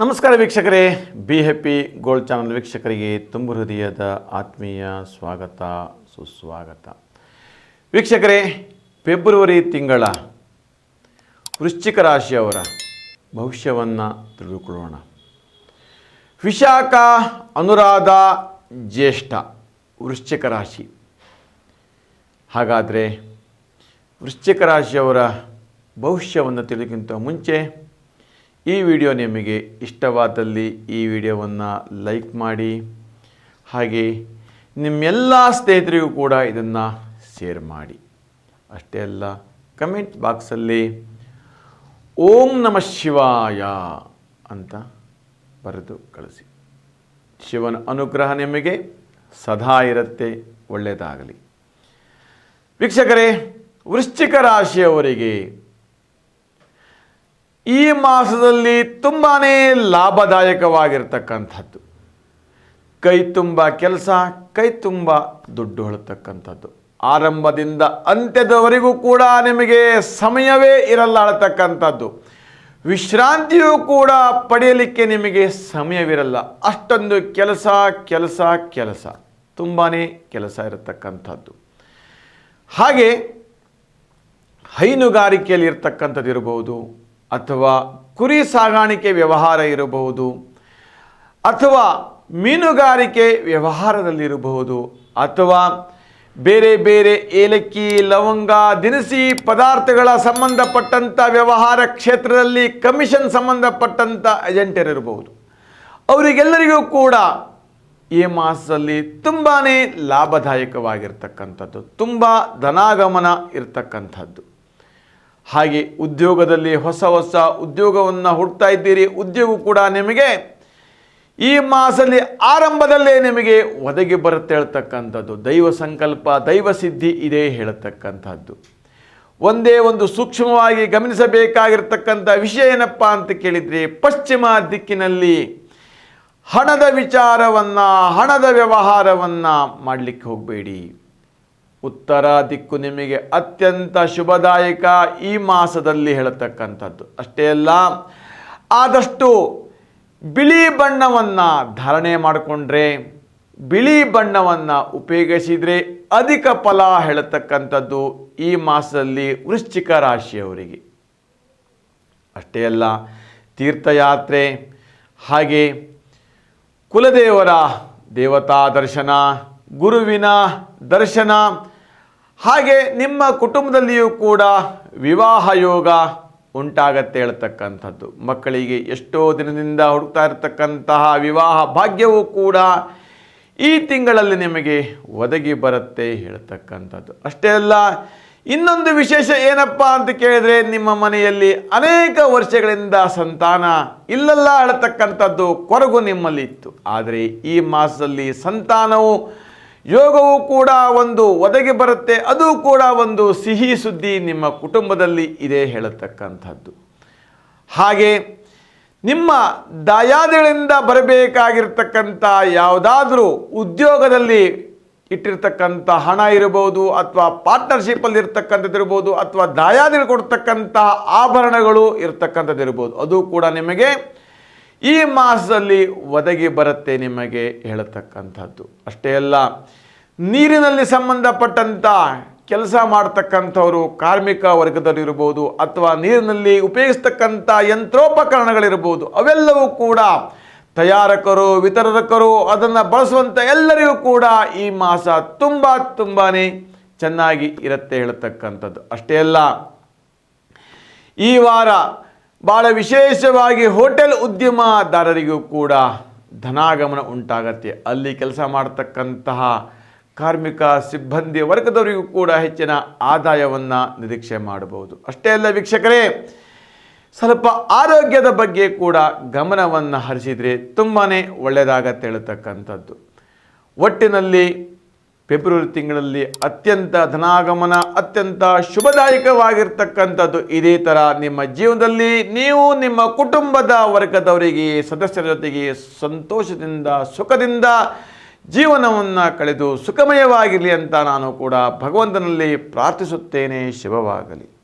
ನಮಸ್ಕಾರ ವೀಕ್ಷಕರೇ. B happy gold channel ವೀಕ್ಷಕರಿಗೆ ತುಂಬ ಹೃದಯದ ಆತ್ಮೀಯ ಸ್ವಾಗತ, ಸುಸ್ವಾಗತ. ವೀಕ್ಷಕರೇ, ಫೆಬ್ರವರಿ ತಿಂಗಳ ವೃಶ್ಚಿಕ ರಾಶಿಯವರ ಭವಿಷ್ಯವನ್ನು ತಿಳಿದುಕೊಳ್ಳೋಣ. ವಿಶಾಖ, ಅನುರಾಧ, ಜ್ಯೇಷ್ಠ ವೃಶ್ಚಿಕ ರಾಶಿ. ಹಾಗಾದರೆ ವೃಶ್ಚಿಕ ರಾಶಿಯವರ ಭವಿಷ್ಯವನ್ನು ತಿಳಿಯೋಕ್ಕಿಂತ ಮುಂಚೆ ಈ ವಿಡಿಯೋ ನಿಮಗೆ ಇಷ್ಟವಾದಲ್ಲಿ ಈ ವಿಡಿಯೋವನ್ನು ಲೈಕ್ ಮಾಡಿ, ಹಾಗೆ ನಿಮ್ಮೆಲ್ಲ ಸ್ನೇಹಿತರಿಗೂ ಕೂಡ ಇದನ್ನು ಶೇರ್ ಮಾಡಿ. ಅಷ್ಟೇ ಅಲ್ಲ, ಕಮೆಂಟ್ ಬಾಕ್ಸಲ್ಲಿ ಓಂ ನಮಃ ಶಿವಾಯ ಅಂತ ಬರೆದು ಕಳಿಸಿ. ಶಿವನ ಅನುಗ್ರಹ ನಿಮಗೆ ಸದಾ ಇರುತ್ತೆ, ಒಳ್ಳೆಯದಾಗಲಿ. ವೀಕ್ಷಕರೇ, ವೃಶ್ಚಿಕ ರಾಶಿಯವರಿಗೆ ಈ ಮಾಸದಲ್ಲಿ ತುಂಬಾ ಲಾಭದಾಯಕವಾಗಿರ್ತಕ್ಕಂಥದ್ದು. ಕೈ ತುಂಬ ಕೆಲಸ, ಕೈ ತುಂಬ ದುಡ್ಡು ಹೊಳತಕ್ಕಂಥದ್ದು. ಆರಂಭದಿಂದ ಅಂತ್ಯದವರೆಗೂ ಕೂಡ ನಿಮಗೆ ಸಮಯವೇ ಇರಲ್ಲ ಅಳತಕ್ಕಂಥದ್ದು ವಿಶ್ರಾಂತಿಯೂ ಕೂಡ ಪಡೆಯಲಿಕ್ಕೆ ನಿಮಗೆ ಸಮಯವಿರಲ್ಲ. ಅಷ್ಟೊಂದು ಕೆಲಸ ಕೆಲಸ ಕೆಲಸ. ತುಂಬಾ ಕೆಲಸ ಇರತಕ್ಕಂಥದ್ದು. ಹಾಗೆ ಹೈನುಗಾರಿಕೆಯಲ್ಲಿ ಇರತಕ್ಕಂಥದ್ದು ಇರಬಹುದು ಅಥವಾ ಕುರಿ ಸಾಗಾಣಿಕೆ ವ್ಯವಹಾರ ಇರಬಹುದು, ಅಥವಾ ಮೀನುಗಾರಿಕೆ ವ್ಯವಹಾರದಲ್ಲಿರಬಹುದು, ಅಥವಾ ಬೇರೆ ಬೇರೆ ಏಲಕ್ಕಿ, ಲವಂಗ, ದಿನಸಿ ಪದಾರ್ಥಗಳ ಸಂಬಂಧಪಟ್ಟಂಥ ವ್ಯವಹಾರ ಕ್ಷೇತ್ರದಲ್ಲಿ ಕಮಿಷನ್ ಸಂಬಂಧಪಟ್ಟಂಥ ಏಜೆಂಟರಿರಬಹುದು ಅವರಿಗೆಲ್ಲರಿಗೂ ಕೂಡ ಈ ಮಾಸದಲ್ಲಿ ತುಂಬಾ ಲಾಭದಾಯಕವಾಗಿರ್ತಕ್ಕಂಥದ್ದು, ತುಂಬ ಧನಾಗಮನ ಇರತಕ್ಕಂಥದ್ದು. ಹಾಗೆ ಉದ್ಯೋಗದಲ್ಲಿ ಹೊಸ ಹೊಸ ಉದ್ಯೋಗವನ್ನು ಹುಡ್ತಾ ಇದ್ದೀರಿ, ಉದ್ಯೋಗ ಕೂಡ ನಿಮಗೆ. ಈ ಮಾಸದಲ್ಲಿ ಆರಂಭದಲ್ಲೇ ನಿಮಗೆ ಒದಗಿ ಬರುತ್ತೆ ಹೇಳ್ತಕ್ಕಂಥದ್ದು. ದೈವ ಸಂಕಲ್ಪ, ದೈವ ಸಿದ್ಧಿ ಇದೆ ಹೇಳತಕ್ಕಂಥದ್ದು. ಒಂದೇ ಒಂದು ಸೂಕ್ಷ್ಮವಾಗಿ ಗಮನಿಸಬೇಕಾಗಿರ್ತಕ್ಕಂಥ ವಿಷಯ ಏನಪ್ಪ ಅಂತ ಕೇಳಿದರೆ, ಪಶ್ಚಿಮ ದಿಕ್ಕಿನಲ್ಲಿ ಹಣದ ವಿಚಾರವನ್ನು, ಹಣದ ವ್ಯವಹಾರವನ್ನು ಮಾಡಲಿಕ್ಕೆ ಹೋಗಬೇಡಿ. ಉತ್ತರ ದಿಕ್ಕು ನಿಮಗೆ ಅತ್ಯಂತ ಶುಭದಾಯಕ ಈ ಮಾಸದಲ್ಲಿ ಹೇಳತಕ್ಕಂಥದ್ದು. ಅಷ್ಟೇ ಅಲ್ಲ, ಆದಷ್ಟು ಬಿಳಿ ಬಣ್ಣವನ್ನು ಧಾರಣೆ ಮಾಡಿಕೊಂಡ್ರೆ, ಬಿಳಿ ಬಣ್ಣವನ್ನು ಉಪಯೋಗಿಸಿದರೆ ಅಧಿಕ ಫಲ ಹೇಳತಕ್ಕಂಥದ್ದು ಈ ಮಾಸದಲ್ಲಿ ವೃಶ್ಚಿಕ ರಾಶಿಯವರಿಗೆ. ಅಷ್ಟೇ ಅಲ್ಲ, ತೀರ್ಥಯಾತ್ರೆ, ಹಾಗೆ ಕುಲದೇವರ ದೇವತಾ ದರ್ಶನ, ಗುರುವಿನ ದರ್ಶನ ಹಾಗೆ ನಿಮ್ಮ ಕುಟುಂಬದಲ್ಲಿಯೂ ಕೂಡ ವಿವಾಹ ಯೋಗ ಉಂಟಾಗತ್ತೆ ಹೇಳ್ತಕ್ಕಂಥದ್ದು. ಮಕ್ಕಳಿಗೆ ಎಷ್ಟೋ ದಿನದಿಂದ ಹುಡುಕ್ತಾ ಇರತಕ್ಕಂತಹ ವಿವಾಹ ಭಾಗ್ಯವೂ ಕೂಡ ಈ ತಿಂಗಳಲ್ಲಿ ನಿಮಗೆ ಒದಗಿ ಬರುತ್ತೆ ಹೇಳ್ತಕ್ಕಂಥದ್ದು. ಅಷ್ಟೇ ಅಲ್ಲ, ಇನ್ನೊಂದು ವಿಶೇಷ ಏನಪ್ಪ ಅಂತ ಕೇಳಿದರೆ ನಿಮ್ಮ ಮನೆಯಲ್ಲಿ ಅನೇಕ ವರ್ಷಗಳಿಂದ ಸಂತಾನ ಇಲ್ಲಲ್ಲ ಹೇಳ್ತಕ್ಕಂಥದ್ದು ಕೊರಗು ನಿಮ್ಮಲ್ಲಿ ಇತ್ತು ಆದರೆ ಈ ಮಾಸದಲ್ಲಿ ಸಂತಾನವು ಯೋಗವು ಕೂಡ ಒಂದು ಒದಗಿ ಬರುತ್ತೆ, ಅದು ಕೂಡ ಒಂದು ಸಿಹಿ ಸುದ್ದಿ ನಿಮ್ಮ ಕುಟುಂಬದಲ್ಲಿ ಇದೆ ಹೇಳತಕ್ಕಂಥದ್ದು. ಹಾಗೆ ನಿಮ್ಮ ದಯಾದಿಗಳಿಂದ ಬರಬೇಕಾಗಿರ್ತಕ್ಕಂಥ ಯಾವುದಾದ್ರೂ ಉದ್ಯೋಗದಲ್ಲಿ ಇಟ್ಟಿರ್ತಕ್ಕಂಥ ಹಣ ಇರಬಹುದು ಅಥವಾ ಪಾರ್ಟ್ನರ್ಶಿಪ್ಪಲ್ಲಿ ಇರ್ತಕ್ಕಂಥದ್ದು ಇರ್ಬೋದು ಅಥವಾ ದಾಯಾದಿಗಳು ಕೊಡ್ತಕ್ಕಂಥ ಆಭರಣಗಳು ಇರ್ತಕ್ಕಂಥದ್ದು ಇರ್ಬೋದು ಅದು ಕೂಡ ನಿಮಗೆ ಈ ಮಾಸದಲ್ಲಿ ಒದಗಿ ಬರುತ್ತೆ ನಿಮಗೆ ಹೇಳತಕ್ಕಂಥದ್ದು. ಅಷ್ಟೇ ಅಲ್ಲ, ನೀರಿನಲ್ಲಿ ಸಂಬಂಧಪಟ್ಟಂಥ ಕೆಲಸ ಮಾಡ್ತಕ್ಕಂಥವರು ಕಾರ್ಮಿಕ ವರ್ಗದಲ್ಲಿರ್ಬೋದು ಅಥವಾ ನೀರಿನಲ್ಲಿ ಉಪಯೋಗಿಸ್ತಕ್ಕಂಥ ಯಂತ್ರೋಪಕರಣಗಳಿರ್ಬೋದು, ಅವೆಲ್ಲವೂ ಕೂಡ ತಯಾರಕರು, ವಿತರಕರು ಅದನ್ನು ಬಳಸುವಂಥ ಎಲ್ಲರಿಗೂ ಕೂಡ ಈ ಮಾಸ ತುಂಬ ತುಂಬಾ ಚೆನ್ನಾಗಿ ಇರುತ್ತೆ ಹೇಳ್ತಕ್ಕಂಥದ್ದು. ಅಷ್ಟೇ ಅಲ್ಲ, ಈ ವಾರ ಭಾಳ ವಿಶೇಷವಾಗಿ ಹೋಟೆಲ್ ಉದ್ಯಮದಾರರಿಗೂ ಕೂಡ ಧನಾಗಮನ ಉಂಟಾಗತ್ತೆ. ಅಲ್ಲಿ ಕೆಲಸ ಮಾಡತಕ್ಕಂತಹ ಕಾರ್ಮಿಕ ಸಿಬ್ಬಂದಿ ವರ್ಗದವರಿಗೂ ಕೂಡ ಹೆಚ್ಚಿನ ಆದಾಯವನ್ನು ನಿರೀಕ್ಷೆ ಮಾಡಬಹುದು. ಅಷ್ಟೇ ಅಲ್ಲ ವೀಕ್ಷಕರೇ, ಸ್ವಲ್ಪ ಆರೋಗ್ಯದ ಬಗ್ಗೆ ಕೂಡ ಗಮನವನ್ನು ಹರಿಸಿದರೆ ತುಂಬಾ ಒಳ್ಳೆಯದಾಗತ್ತೆ ಹೇಳ್ತಕ್ಕಂಥದ್ದು. ಒಟ್ಟಿನಲ್ಲಿ ಫೆಬ್ರವರಿ ತಿಂಗಳಲ್ಲಿ ಅತ್ಯಂತ ಧನಾಗಮನ, ಅತ್ಯಂತ ಶುಭದಾಯಕವಾಗಿರ್ತಕ್ಕಂಥದ್ದು ಇದೇ ಥರ ನಿಮ್ಮ ಜೀವನದಲ್ಲಿ ನೀವು ನಿಮ್ಮ ಕುಟುಂಬದ ವರ್ಗದವರಿಗೆ, ಸದಸ್ಯರ ಜೊತೆಗೆ ಸಂತೋಷದಿಂದ, ಸುಖದಿಂದ ಜೀವನವನ್ನು ಕಳೆದು ಸುಖಮಯವಾಗಿರಲಿ ಅಂತ ನಾನು ಕೂಡ ಭಗವಂತನಲ್ಲಿ ಪ್ರಾರ್ಥಿಸುತ್ತೇನೆ. ಶುಭವಾಗಲಿ.